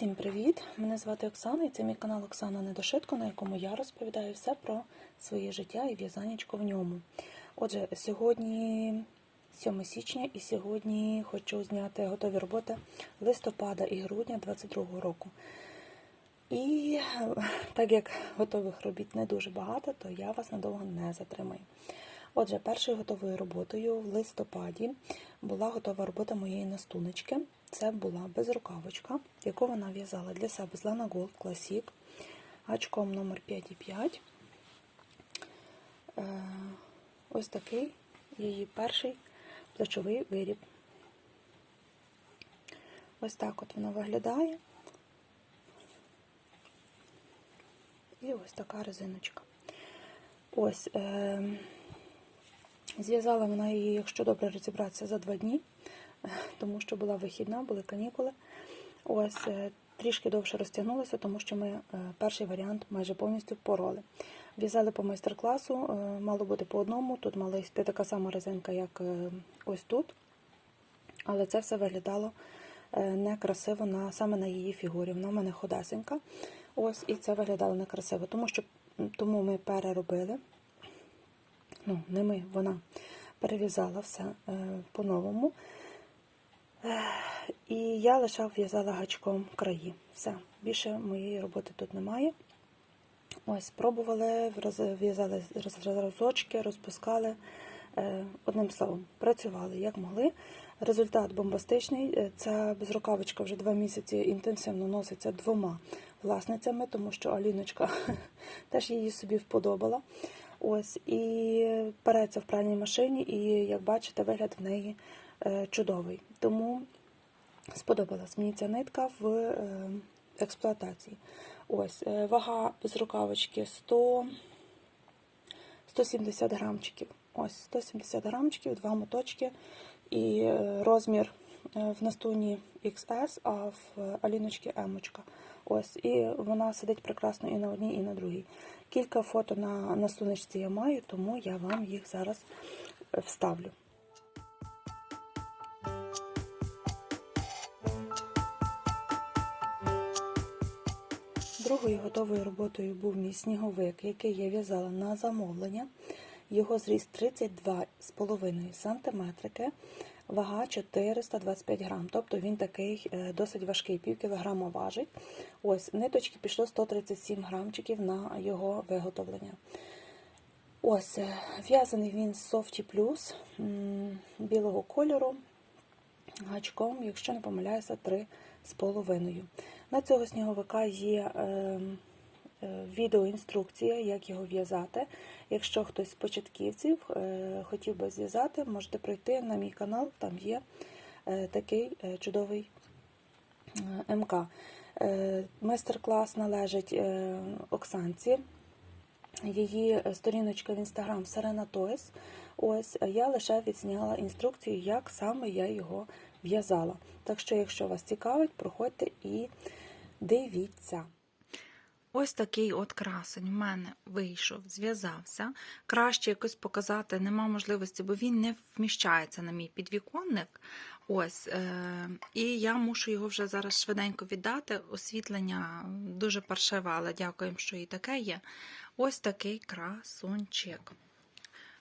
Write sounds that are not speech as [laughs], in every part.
Всім привіт! Мене звати Оксана і це мій канал Оксана Недошитко, на якому я розповідаю все про своє життя і в'язанечко в ньому. Отже, сьогодні 7 січня і сьогодні хочу зняти готові роботи листопада і грудня 2022 року. І так як готових робіт не дуже багато, то я вас надовго не затримаю. Отже, першою готовою роботою в листопаді була готова робота моєї настунечки. Це була безрукавочка, яку вона в'язала для себе з Lana Gold Classic гачком номер 5,5. Е, Ось такий її перший плечовий виріб. Ось так от вона виглядає. І ось така резиночка. Ось. Е Зв'язала вона її, якщо добре розібратися, за два дні, тому що була вихідна, були канікули. Ось е, трішки довше розтягнулося, тому що ми е, перший варіант майже повністю пороли. В'язали по майстер-класу, е, мало бути по одному. Тут мала йти така сама резинка, як ось тут. Але це все виглядало некрасиво на, саме на її фігурі. Вона в мене ходасенька. Ось, і це виглядало некрасиво, тому що тому ми переробили ну, не ми, вона перев'язала все по-новому. Е, і я лише в'язала гачком краї. Все. Більше моєї роботи тут немає. Ось, спробували, в'язали розочки, розпускали. Е, одним словом, працювали як могли. Результат бомбастичний. Ця безрукавочка вже два місяці інтенсивно носиться двома власницями, тому що Аліночка [laughs] теж її собі вподобала. Ось, І переться в пральній машині, і, як бачите, вигляд в неї е, чудовий. Тому сподобалась мені ця нитка в е, експлуатації. Ось, е, Вага без рукавочки 100, 170 грамчиків. Ось 170 грамчиків, два моточки. І розмір в настуні XS, а в Аліночки М. Ось, І вона сидить прекрасно і на одній, і на другій. Кілька фото на, на сонечці я маю, тому я вам їх зараз е, вставлю. Другою готовою роботою був мій сніговик, який я в'язала на замовлення. Його зріст 32,5 см, вага 425 грам. Тобто він такий е, досить важкий, пів кілограма важить. Ось, ниточки пішло 137 грамчиків на його виготовлення. Ось, е, в'язаний він з Softy Plus білого кольору, гачком, якщо не помиляюся, 3,5. На цього сніговика є. Е, Е, відеоінструкція, як його в'язати. Якщо хтось з початківців е, хотів би зв'язати, можете пройти на мій канал, там є е, такий чудовий МК. Майстер-клас належить Оксанці. Її сторіночка в інстаграм Serena Toys. Ось я лише відзняла інструкцію, як саме я його в'язала. Так що, якщо вас цікавить, проходьте і дивіться. Ось такий от красень в мене вийшов, зв'язався. Краще якось показати нема можливості, бо він не вміщається на мій підвіконник. Ось, е- І я мушу його вже зараз швиденько віддати. Освітлення дуже паршиве, але дякуємо, що і таке є. Ось такий красунчик.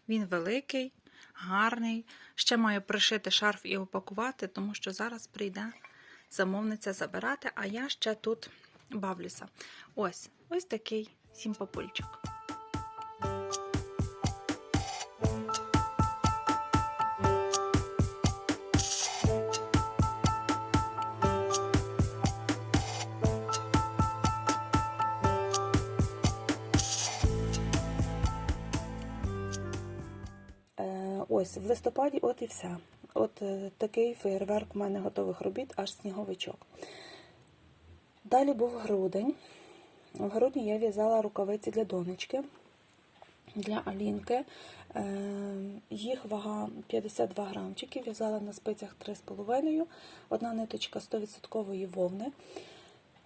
Він великий, гарний. Ще маю пришити шарф і опакувати, тому що зараз прийде замовниця забирати, а я ще тут бавлюся. Ось ось такий сімпапульчик. Е, ось в листопаді, от і все. От е, такий фейерверк у мене готових робіт, аж сніговичок. Далі був грудень. В грудні я в'язала рукавиці для донечки, для Алінки. Е, їх вага 52 грамчики, в'язала на спицях 3,5, одна ниточка 100% вовни.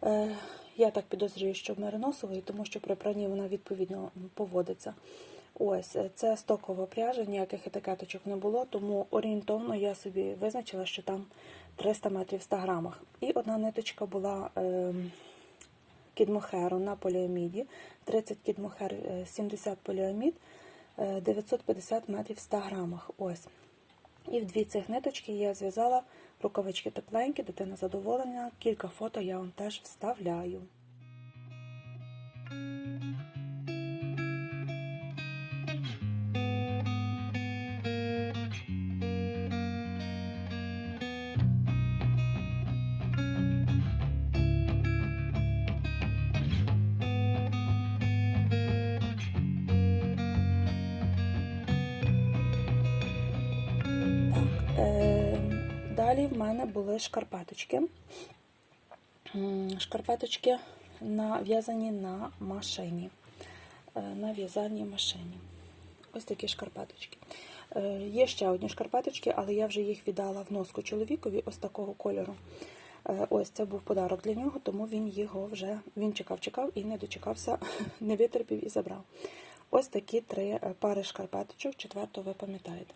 Е, я так підозрюю, що мериносової, тому що при пранні вона відповідно поводиться. Ось, це стокова пряжа, ніяких етикеточок не було, тому орієнтовно я собі визначила, що там 300 метрів в 100 грамах. І одна ниточка була е, кідмохеру на поліаміді, 30 кідмохер, е, 70 поліамід, е, 950 метрів в 100 грамах. Ось. І в дві цих ниточки я зв'язала рукавички тепленькі, дитина задоволена. Кілька фото я вам теж вставляю. Мене були шкарпеточки. Шкарпеточки нав'язані на машині. Е, на машині. Ось такі шкарпеточки. Е, є ще одні шкарпеточки, але я вже їх віддала в носку чоловікові ось такого кольору. Е, ось це був подарок для нього, тому він його вже він чекав, чекав і не дочекався, [laughs] не витерпів і забрав. Ось такі три пари шкарпеточок, четверту ви пам'ятаєте.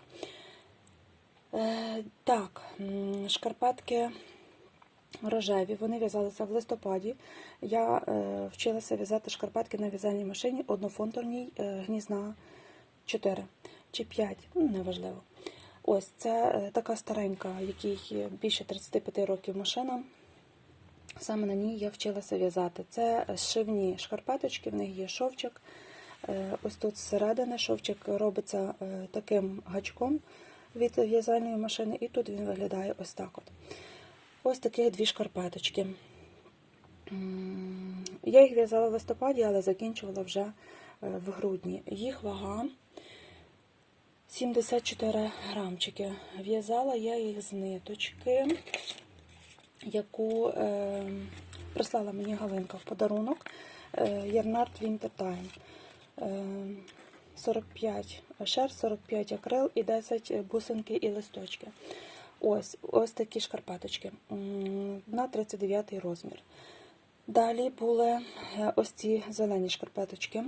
Е, так, шкарпетки рожеві, вони в'язалися в листопаді. Я е, вчилася в'язати шкарпетки на в'язальній машині однофонторній е, гнізна 4 чи 5, ну неважливо. Ось це така старенька, якій більше 35 років машина. Саме на ній я вчилася в'язати. Це шивні шкарпеточки, в них є шовчик. Ось тут зсередини шовчик робиться таким гачком від в'язальної машини, і тут він виглядає ось так. от. Ось такі дві шкарпеточки. Я їх в'язала в листопаді, але закінчувала вже е, в грудні. Їх вага 74 грамчики. В'язала я їх з ниточки, яку е, прислала мені Галинка в подарунок. Ярнард Winter Time. Е, 45 шерсть, 45 акрил і 10 бусинки і листочки. Ось, ось такі шкарпеточки м, на 39 розмір. Далі були е, ось ці зелені шкарпеточки.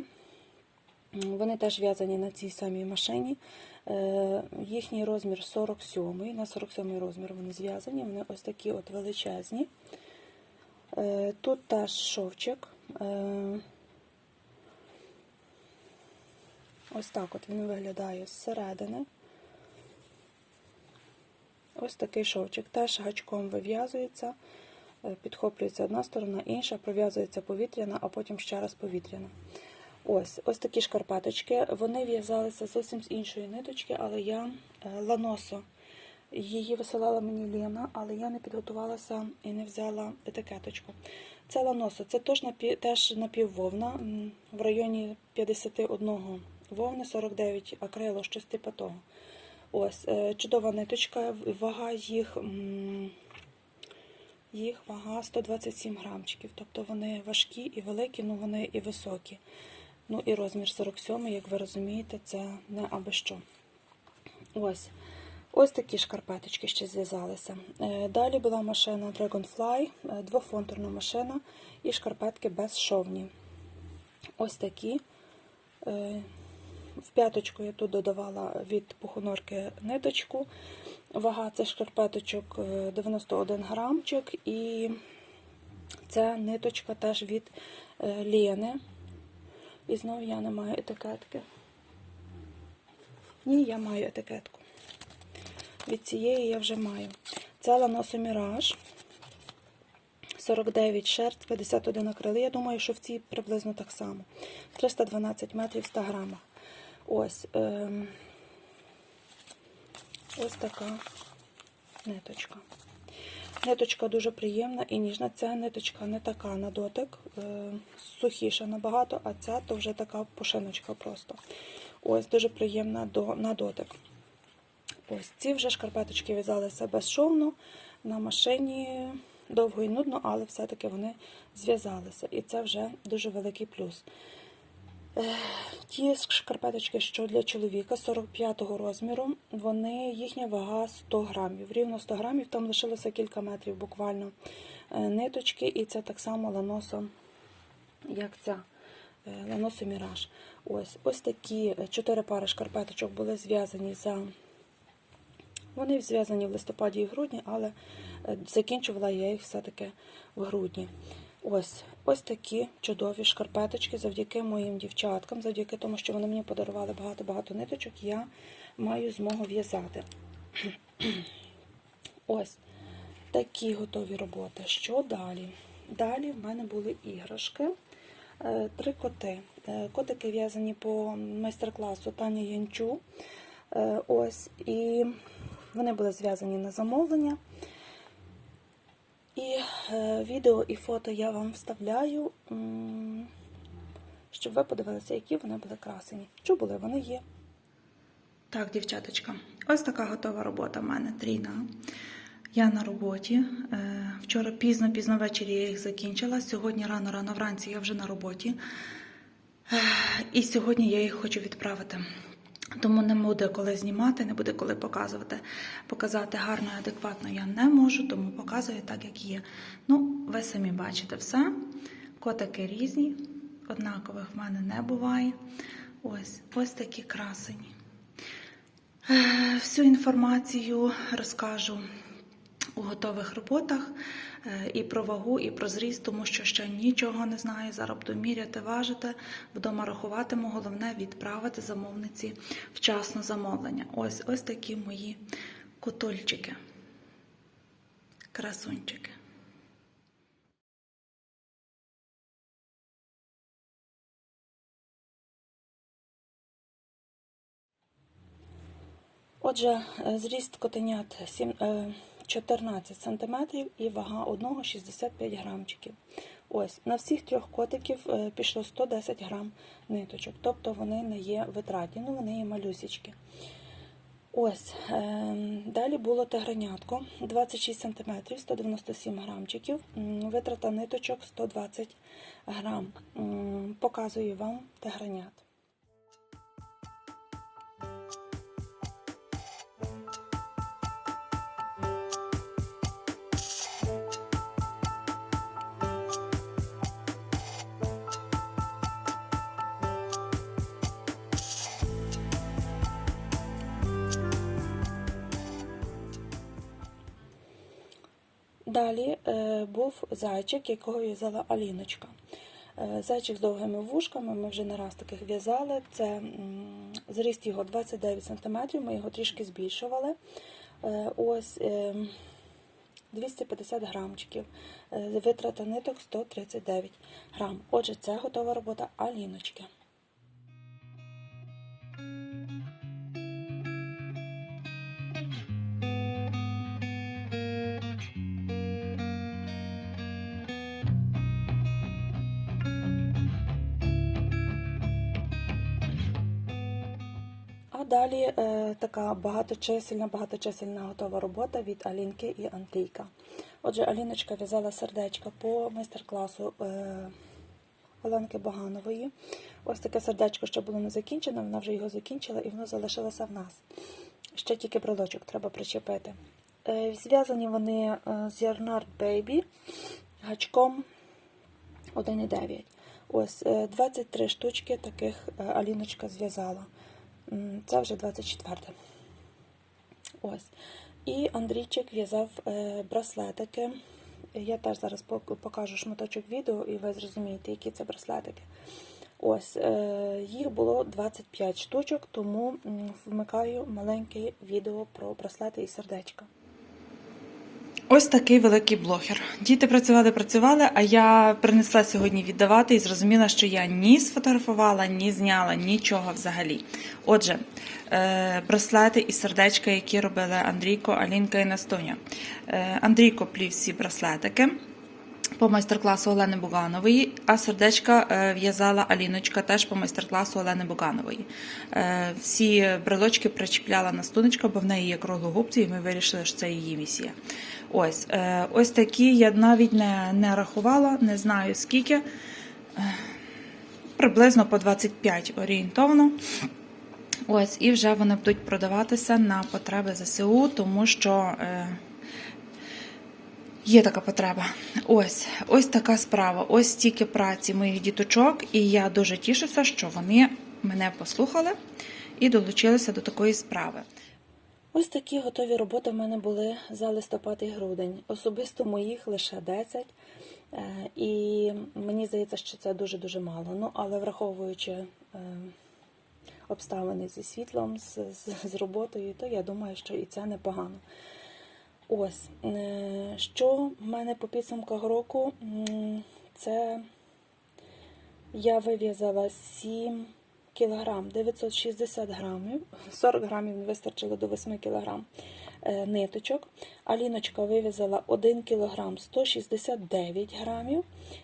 Вони теж в'язані на цій самій машині. Е, Їхній розмір 47 на 47 розмір вони зв'язані, вони ось такі от величезні. Е, Тут теж шовчик. Е, Ось так от він виглядає зсередини. Ось такий шовчик. Теж гачком вив'язується, е, підхоплюється одна сторона, інша, пров'язується повітряна, а потім ще раз повітряна. Ось ось такі шкарпеточки. Вони в'язалися зовсім з іншої ниточки, але я е, ланосо. Її висилала мені Лена, але я не підготувалася і не взяла етикеточку. Це ланосо, це теж, напіввовна в районі 51 вовни, 49 акрило, щось типу того. Ось, е, чудова ниточка, вага їх, їх вага 127 грамчиків. Тобто вони важкі і великі, ну вони і високі. Ну і розмір 47, як ви розумієте, це не аби що. Ось. Ось такі шкарпеточки ще зв'язалися. Е, Далі була машина Dragonfly, е, двофонторна машина і шкарпетки безшовні. Ось такі. Е, В п'яточку я тут додавала від пухонорки ниточку. Вага цих шкарпеточок е, 91 грамчик. І ця ниточка теж від е, Лєни. І знову я не маю етикетки. Ні, я маю етикетку. Від цієї я вже маю. Це Ланосо Міраж. 49 шерсть, 51 акрил. Я думаю, що в цій приблизно так само. 312 метрів 100 грамах. Ось. Ем, ось така ниточка. Ниточка дуже приємна і ніжна. Ця ниточка не така на дотик, е, сухіша набагато, а ця то вже така пушиночка просто. Ось, дуже приємна до, на дотик. Ось ці вже шкарпеточки в'язалися безшовно на машині. Довго і нудно, але все-таки вони зв'язалися. І це вже дуже великий плюс. Е, Ті шкарпеточки, що для чоловіка 45-го розміру, вони, їхня вага 100 грамів. Рівно 100 грамів, там лишилося кілька метрів буквально е, ниточки, і це так само ланосо, як ця е, ланосо Міраж. Ось, ось такі чотири пари шкарпеточок були зв'язані за Вони зв'язані в листопаді і грудні, але е, закінчувала я їх все-таки в грудні. Ось ось такі чудові шкарпеточки завдяки моїм дівчаткам, завдяки тому, що вони мені подарували багато-багато ниточок, я маю змогу в'язати. [clears throat] Ось такі готові роботи. Що далі? Далі в мене були іграшки. Е, Три коти. Е, Котики в'язані по майстер-класу Тані Янчу. Е, Ось, і вони були зв'язані на замовлення. І е, відео і фото я вам вставляю, щоб ви подивилися, які вони були красені. Що були, вони є. Так, дівчаточка, ось така готова робота в мене трійна. Я на роботі. Е, Вчора пізно-пізно ввечері я їх закінчила. Сьогодні рано-рано вранці я вже на роботі. І сьогодні я їх хочу відправити. Тому не буде коли знімати, не буде коли показувати. Показати гарно і адекватно я не можу, тому показую так, як є. Ну, ви самі бачите все. Котики різні, однакових в мене не буває. Ось, ось такі красені. Е, Всю інформацію розкажу у готових роботах е, і про вагу, і про зріст, тому що ще нічого не знаю. Зараз буду міряти, важити, вдома рахуватиму. Головне відправити замовниці вчасно замовлення. Ось ось такі мої котольчики. Красунчики. Отже, е, зріст котенят е, 14 см і вага одного 65 грамчиків. Ось, на всіх трьох котиків е, пішло 110 грам ниточок, тобто вони не є витратні, ну вони є малюсічки. Ось, е, далі було тигренятко 26 см, 197 грамчиків, витрата ниточок 120 грам. Показую вам тигренят. Далі е, був зайчик, якого в'язала Аліночка. Е, Зайчик з довгими вушками, ми вже не раз таких в'язали. Це зріст його 29 см, ми його трішки збільшували. Е, Ось е, 250 грамчиків. Витрата ниток 139 грам. Отже, це готова робота Аліночки. Далі е, така багаточисельна, багаточисельна готова робота від Алінки і Андрійка. Отже, Аліночка в'язала сердечка по майстер-класу е, Оленки Баганової. Ось таке сердечко ще було не закінчене, вона вже його закінчила і воно залишилося в нас. Ще тільки брелочок треба причепити. Е, зв'язані вони з Yarnard Baby гачком 1,9. Ось е, 23 штучки таких Аліночка зв'язала. Це вже 24. Ось. І Андрійчик в'язав е, браслетики. Я теж зараз покажу шматочок відео, і ви зрозумієте, які це браслетики. Ось, е, їх було 25 штучок, тому вмикаю маленьке відео про браслети і сердечка. Ось такий великий блогер. Діти працювали, працювали, а я принесла сьогодні віддавати і зрозуміла, що я ні сфотографувала, ні зняла нічого взагалі. Отже, е, браслети і сердечка, які робили Андрійко, Алінка і Настоня. Е, Андрійко плів всі браслетики. По майстер-класу Олени Буганової, а сердечка е, в'язала Аліночка теж по майстер-класу Олени Буганової. Е, Всі брелочки причіпляла на стуночка, бо в неї є круглогубці, і ми вирішили, що це її місія. Ось, е, ось такі я навіть не, не рахувала, не знаю скільки. Приблизно по 25 орієнтовно. Ось, і вже вони будуть продаватися на потреби ЗСУ, тому що. Є така потреба. Ось, ось така справа. Ось стільки праці моїх діточок, і я дуже тішуся, що вони мене послухали і долучилися до такої справи. Ось такі готові роботи в мене були за листопад і грудень. Особисто моїх лише 10. Е, І мені здається, що це дуже-дуже мало. Ну, але враховуючи е, обставини зі світлом, з, з, з роботою, то я думаю, що і це непогано. Ось, е, що в мене по підсумках року, це я вив'язала 7 кілограм 960 грамів, 40 грамів не вистачило до 8 кілограм е, ниточок. Аліночка вив'язала 1 кілограм 169 грамів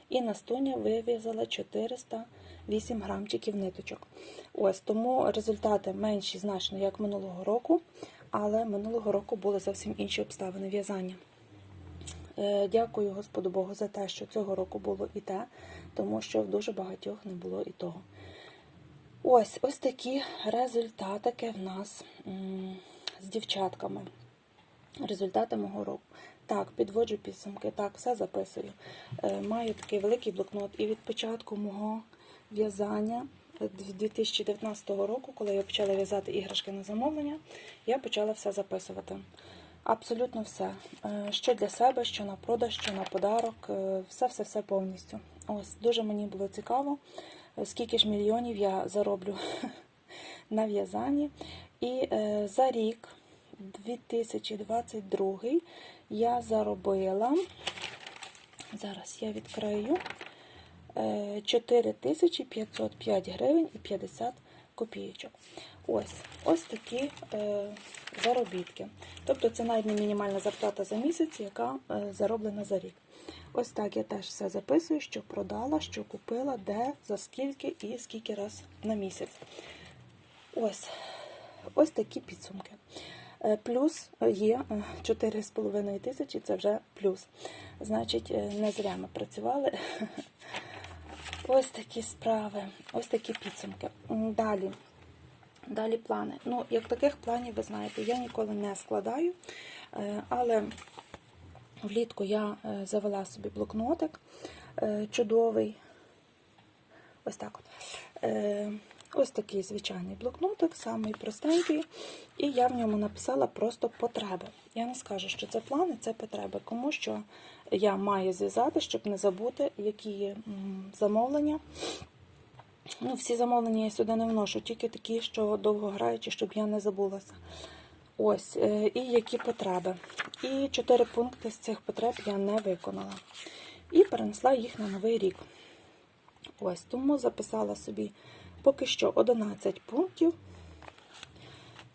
і Настуня вив'язала 408 грамчиків ниточок. Ось тому результати менші значно, як минулого року, але минулого року були зовсім інші обставини в'язання. Е, Дякую Господу Богу за те, що цього року було і те, тому що в дуже багатьох не було і того. Ось ось такі результатики в нас з дівчатками. Результати мого року. Так, підводжу підсумки, так, все записую. Е, Маю такий великий блокнот. І від початку мого в'язання 2019 року, коли я почала в'язати іграшки на замовлення, я почала все записувати. Абсолютно все. Е, Що для себе, що на продаж, що на подарок, е, все-все-все повністю. Ось дуже мені було цікаво, е, скільки ж мільйонів я зароблю [laughs] на в'язанні. І за рік, 2022, я заробила, зараз я відкрию, 4505 гривень і 50 копійочок. Ось ось такі е, заробітки. Тобто це навіть не мінімальна зарплата за місяць, яка е, зароблена за рік. Ось так я теж все записую, що продала, що купила, де, за скільки і скільки раз на місяць. Ось ось такі підсумки. Е, Плюс є е, 4,5 тисячі, це вже плюс. Значить, е, не зря ми працювали. [laughs] Ось такі справи, ось такі підсумки. Далі. Далі плани. Ну, як таких планів, ви знаєте, я ніколи не складаю, е, але влітку я е, завела собі блокнотик е, чудовий. Ось так от. Ось такий звичайний блокнотик, самий простенький, і я в ньому написала просто потреби. Я не скажу, що це плани, це потреби, кому що я маю зв'язати, щоб не забути, які є замовлення. Ну, всі замовлення я сюди не вношу, тільки такі, що довго граючі, щоб я не забулася. Ось, е, і які потреби. І чотири пункти з цих потреб я не виконала. І перенесла їх на новий рік. Ось, тому записала собі поки що 11 пунктів.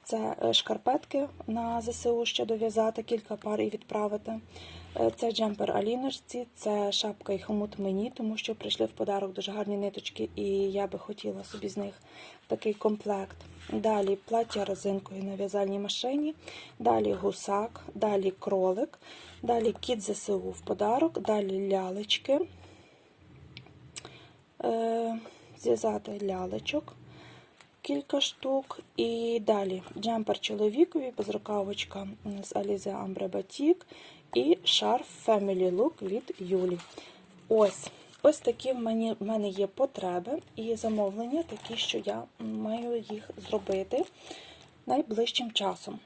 Це е, шкарпетки на ЗСУ ще дов'язати, кілька пар і відправити. Е, Це джемпер Аліночці, це шапка і хомут мені, тому що прийшли в подарок дуже гарні ниточки, і я би хотіла собі з них такий комплект. Далі плаття резинкою на в'язальній машині, далі гусак, далі кролик, далі кіт ЗСУ в подарок, далі лялечки. Е, Зв'язати лялечок кілька штук. І далі джемпер чоловікові, безрукавочка з Alize Ambre Batik і шарф Family Look від Юлі. Ось ось такі в мене, в мене є потреби і замовлення, такі, що я маю їх зробити найближчим часом.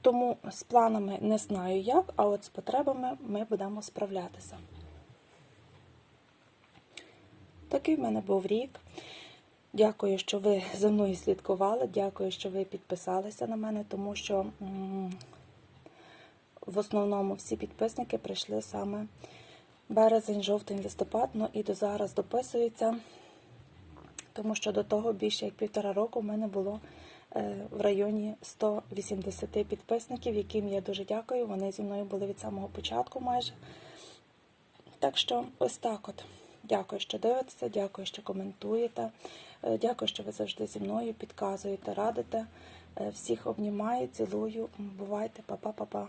Тому з планами не знаю як, а от з потребами ми будемо справлятися. Такий в мене був рік. Дякую, що ви за мною слідкували. Дякую, що ви підписалися на мене, тому що в основному всі підписники прийшли саме березень, жовтень, листопад, ну і до зараз дописуються, тому що до того більше як півтора року в мене було е, в районі 180 підписників, яким я дуже дякую. Вони зі мною були від самого початку майже. Так що ось так от. Дякую, що дивитеся, дякую, що коментуєте. Е, Дякую, що ви завжди зі мною підказуєте, радите. Е, Всіх обнімаю, цілую. Бувайте, па-па-па-па.